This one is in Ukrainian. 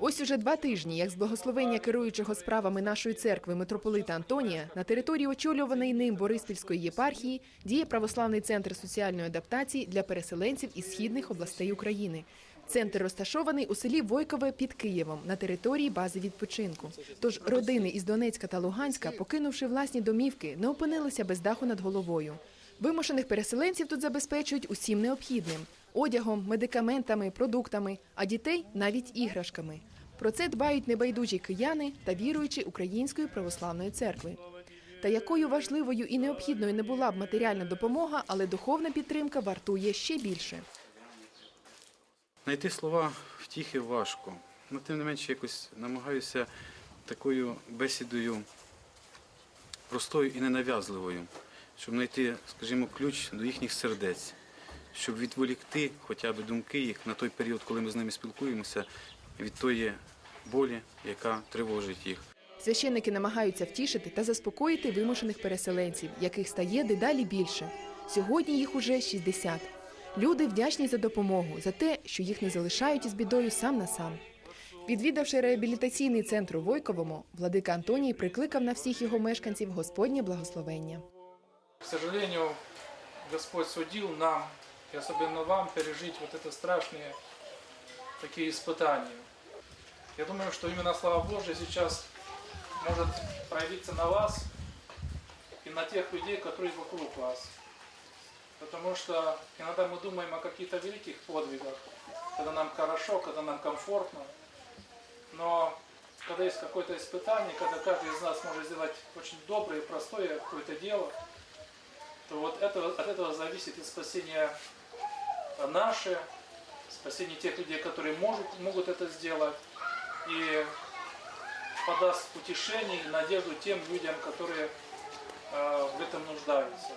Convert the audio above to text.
Ось уже два тижні, як з благословення керуючого справами нашої церкви митрополита Антонія, на території очолюваної ним Бориспільської єпархії діє православний центр соціальної адаптації для переселенців із східних областей України. Центр розташований у селі Войкове під Києвом на території бази відпочинку. Тож родини із Донецька та Луганська, покинувши власні домівки, не опинилися без даху над головою. Вимушених переселенців тут забезпечують усім необхідним одягом, медикаментами, продуктами, а дітей навіть іграшками. Про це дбають небайдужі кияни та віруючі Української православної церкви. Та якою важливою і необхідною не була б матеріальна допомога, але духовна підтримка вартує ще більше. Знайти слова втіхи важко. але тим не менше якось намагаюся такою бесідою простою і ненав'язливою, щоб знайти, скажімо, ключ до їхніх сердець, щоб відволікти хоча б думки їх на той період, коли ми з ними спілкуємося, від тої болі, яка тривожить їх. Священники намагаються втішити та заспокоїти вимушених переселенців, яких стає дедалі більше. Сьогодні їх уже 60. Люди вдячні за допомогу, за те, що їх не залишають із бідою сам на сам. Відвідавши реабілітаційний центр у Войковому, владика Антоній прикликав на всіх його мешканців Господнє благословення. К сожалению, Господь судил нам, и особенно вам, пережить вот это страшные такие испытания. Я думаю, что именно слава Божия сейчас может проявиться на вас и на тех людей, которые вокруг вас. Потому что иногда мы думаем о каких-то великих подвигах, когда нам хорошо, когда нам комфортно. Но когда есть какое-то испытание, когда каждый из нас может сделать очень доброе, простое какое-то дело, то вот это, от этого зависит и спасение наше, спасение тех людей, которые могут, могут это сделать, и подаст утешение и надежду тем людям, которые э, в этом нуждаются.